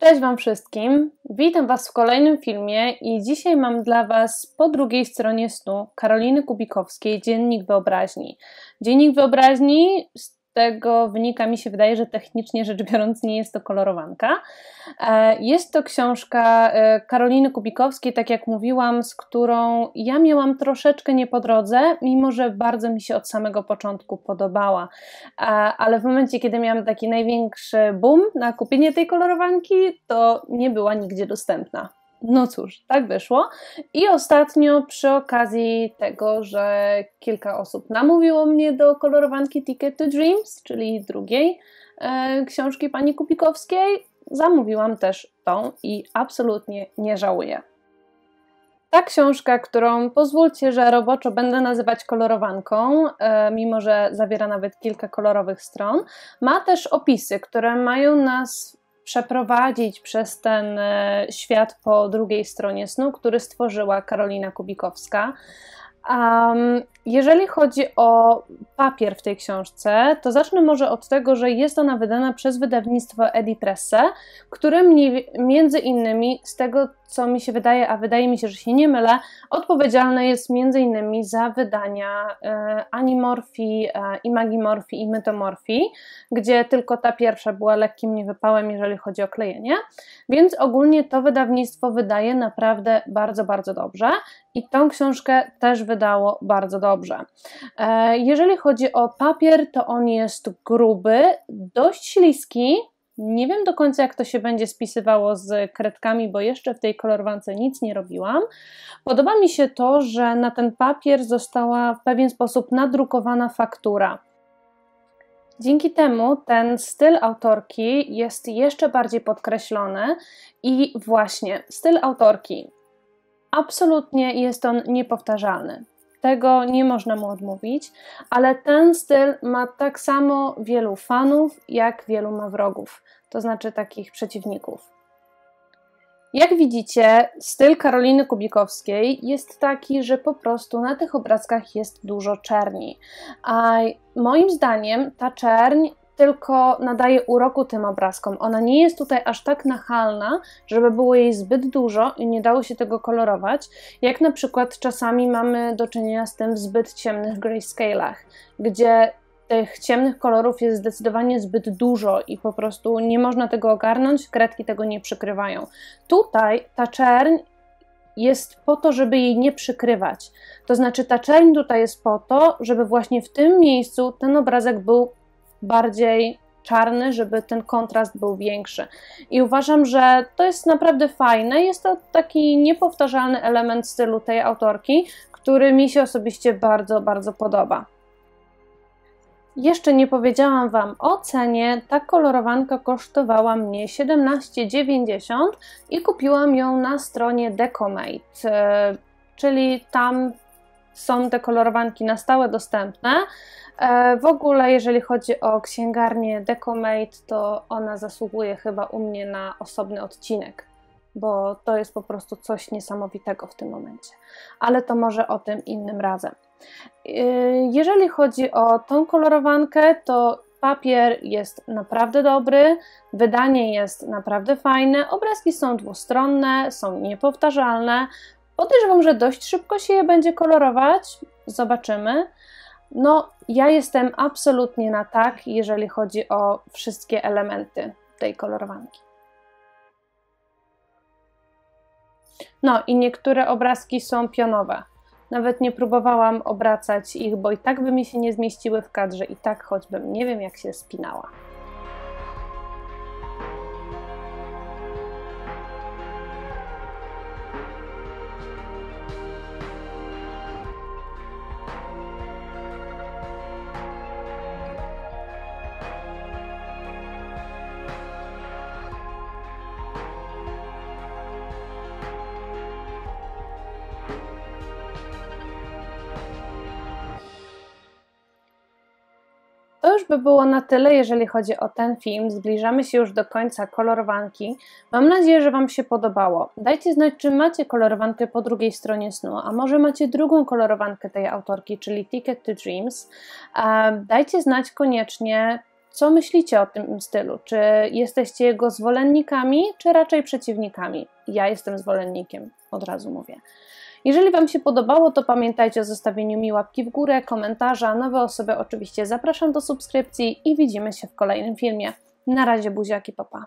Cześć Wam wszystkim, witam Was w kolejnym filmie i dzisiaj mam dla Was po drugiej stronie snu Karoliny Kubikowskiej Dziennik Wyobraźni. Dziennik Wyobraźni tego wynika, mi się wydaje, że technicznie rzecz biorąc nie jest to kolorowanka. E, jest to książka e, Karoliny Kubikowskiej, tak jak mówiłam, z którą ja miałam troszeczkę nie po drodze, mimo że bardzo mi się od samego początku podobała. E, ale w momencie, kiedy miałam taki największy boom na kupienie tej kolorowanki, to nie była nigdzie dostępna. No cóż, tak wyszło. I ostatnio przy okazji tego, że kilka osób namówiło mnie do kolorowanki Ticket to Dreams, czyli drugiej e, książki pani Kupikowskiej, zamówiłam też tą i absolutnie nie żałuję. Ta książka, którą pozwólcie, że roboczo będę nazywać kolorowanką, e, mimo że zawiera nawet kilka kolorowych stron, ma też opisy, które mają nas przeprowadzić przez ten e, świat po drugiej stronie snu, który stworzyła Karolina Kubikowska. Um, jeżeli chodzi o papier w tej książce, to zacznę może od tego, że jest ona wydana przez wydawnictwo Edipresse, które między innymi z tego, co mi się wydaje, a wydaje mi się, że się nie mylę, odpowiedzialne jest innymi za wydania e, animorfii, e, imagimorfii i mytomorfii, gdzie tylko ta pierwsza była lekkim niewypałem, jeżeli chodzi o klejenie, więc ogólnie to wydawnictwo wydaje naprawdę bardzo, bardzo dobrze i tą książkę też wydało bardzo dobrze. E, jeżeli chodzi o papier, to on jest gruby, dość śliski, nie wiem do końca, jak to się będzie spisywało z kredkami, bo jeszcze w tej kolorowance nic nie robiłam. Podoba mi się to, że na ten papier została w pewien sposób nadrukowana faktura. Dzięki temu ten styl autorki jest jeszcze bardziej podkreślony i właśnie styl autorki absolutnie jest on niepowtarzalny. Tego nie można mu odmówić, ale ten styl ma tak samo wielu fanów, jak wielu ma wrogów, to znaczy takich przeciwników. Jak widzicie, styl Karoliny Kubikowskiej jest taki, że po prostu na tych obrazkach jest dużo czerni. A moim zdaniem ta czerń tylko nadaje uroku tym obrazkom. Ona nie jest tutaj aż tak nachalna, żeby było jej zbyt dużo i nie dało się tego kolorować, jak na przykład czasami mamy do czynienia z tym w zbyt ciemnych grayscale'ach, gdzie tych ciemnych kolorów jest zdecydowanie zbyt dużo i po prostu nie można tego ogarnąć, kredki tego nie przykrywają. Tutaj ta czerń jest po to, żeby jej nie przykrywać. To znaczy, ta czerń tutaj jest po to, żeby właśnie w tym miejscu ten obrazek był bardziej czarny, żeby ten kontrast był większy. I uważam, że to jest naprawdę fajne. Jest to taki niepowtarzalny element stylu tej autorki, który mi się osobiście bardzo, bardzo podoba. Jeszcze nie powiedziałam Wam o cenie. Ta kolorowanka kosztowała mnie 17,90 i kupiłam ją na stronie Decomate, e, czyli tam są te kolorowanki na stałe dostępne. E, w ogóle, jeżeli chodzi o księgarnię Decomate, to ona zasługuje chyba u mnie na osobny odcinek, bo to jest po prostu coś niesamowitego w tym momencie. Ale to może o tym innym razem. E, jeżeli chodzi o tą kolorowankę, to papier jest naprawdę dobry, wydanie jest naprawdę fajne, obrazki są dwustronne, są niepowtarzalne. Podejrzewam, że dość szybko się je będzie kolorować, zobaczymy. No, ja jestem absolutnie na tak, jeżeli chodzi o wszystkie elementy tej kolorowanki. No i niektóre obrazki są pionowe. Nawet nie próbowałam obracać ich, bo i tak by mi się nie zmieściły w kadrze, i tak choćbym nie wiem, jak się spinała. By było na tyle, jeżeli chodzi o ten film. Zbliżamy się już do końca kolorowanki. Mam nadzieję, że Wam się podobało. Dajcie znać, czy macie kolorowankę po drugiej stronie snu, a może macie drugą kolorowankę tej autorki, czyli Ticket to Dreams. Dajcie znać koniecznie, co myślicie o tym stylu? Czy jesteście jego zwolennikami, czy raczej przeciwnikami? Ja jestem zwolennikiem, od razu mówię. Jeżeli Wam się podobało, to pamiętajcie o zostawieniu mi łapki w górę, komentarza. Nowe osoby oczywiście zapraszam do subskrypcji i widzimy się w kolejnym filmie. Na razie buziaki, papa.